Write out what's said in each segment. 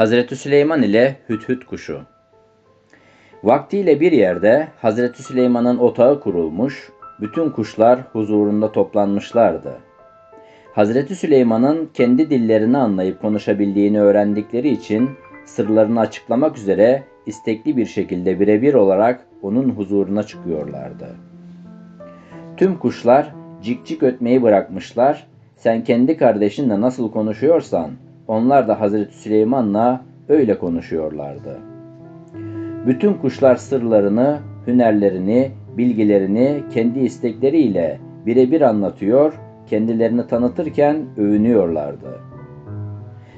Hazreti Süleyman ile Hüthüt kuşu. Vaktiyle bir yerde Hazreti Süleyman'ın otağı kurulmuş, bütün kuşlar huzurunda toplanmışlardı. Hazreti Süleyman'ın kendi dillerini anlayıp konuşabildiğini öğrendikleri için sırlarını açıklamak üzere istekli bir şekilde birebir olarak onun huzuruna çıkıyorlardı. Tüm kuşlar cik cik ötmeyi bırakmışlar. Sen kendi kardeşinle nasıl konuşuyorsan onlar da Hazreti Süleyman'la öyle konuşuyorlardı. Bütün kuşlar sırlarını, hünerlerini, bilgilerini kendi istekleriyle birebir anlatıyor, kendilerini tanıtırken övünüyorlardı.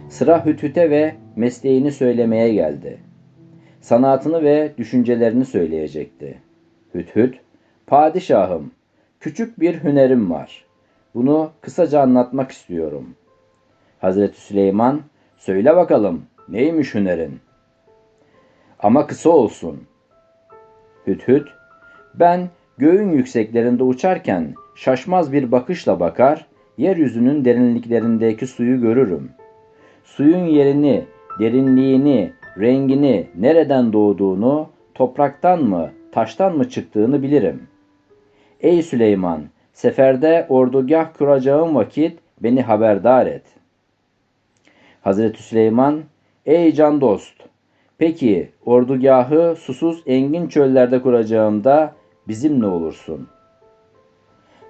Sıra Hütüt'e ve mesleğini söylemeye geldi. Sanatını ve düşüncelerini söyleyecekti. Hüthüt, padişahım, küçük bir hünerim var. Bunu kısaca anlatmak istiyorum. Hazreti Süleyman, söyle bakalım neymiş hünerin? Ama kısa olsun. Hüthüt, ben göğün yükseklerinde uçarken şaşmaz bir bakışla bakar, yeryüzünün derinliklerindeki suyu görürüm. Suyun yerini, derinliğini, rengini, nereden doğduğunu, topraktan mı, taştan mı çıktığını bilirim. Ey Süleyman, seferde ordugah kuracağım vakit beni haberdar et. Hazreti Süleyman, ey can dost, peki ordugahı susuz engin çöllerde kuracağımda bizimle olursun.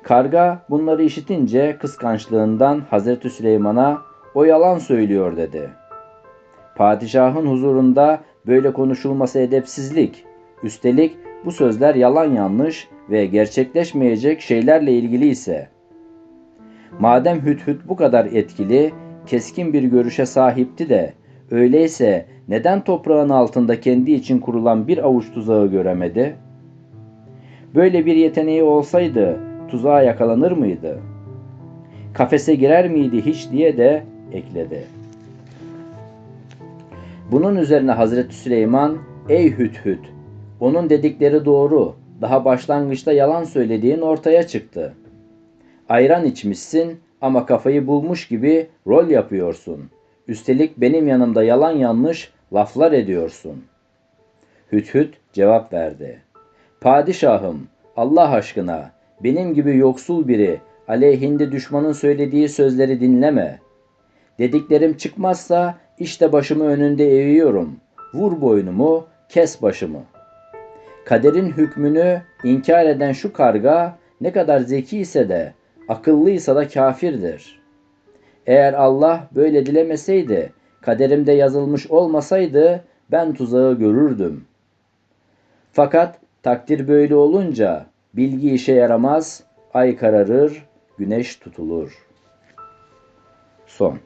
Karga bunları işitince kıskançlığından Hazreti Süleyman'a o yalan söylüyor dedi. Padişahın huzurunda böyle konuşulması edepsizlik. Üstelik bu sözler yalan yanlış ve gerçekleşmeyecek şeylerle ilgili ise. Madem Hüthüt bu kadar etkili, keskin bir görüşe sahipti de, öyleyse neden toprağın altında kendi için kurulan bir avuç tuzağı göremedi? Böyle bir yeteneği olsaydı tuzağa yakalanır mıydı? Kafese girer miydi hiç diye de ekledi. Bunun üzerine Hazreti Süleyman, ey Hüthüt, onun dedikleri doğru, daha başlangıçta yalan söylediğin ortaya çıktı. Ayran içmişsin ama kafayı bulmuş gibi rol yapıyorsun. Üstelik benim yanımda yalan yanlış laflar ediyorsun. Hüthüt cevap verdi. Padişahım, Allah aşkına benim gibi yoksul biri aleyhinde düşmanın söylediği sözleri dinleme. Dediklerim çıkmazsa işte başımı önünde eğiyorum. Vur boynumu, kes başımı. Kaderin hükmünü inkar eden şu karga ne kadar zeki ise de akıllıysa da kafirdir. Eğer Allah böyle dilemeseydi, kaderimde yazılmış olmasaydı ben tuzağı görürdüm. Fakat takdir böyle olunca bilgi işe yaramaz, ay kararır, güneş tutulur. Son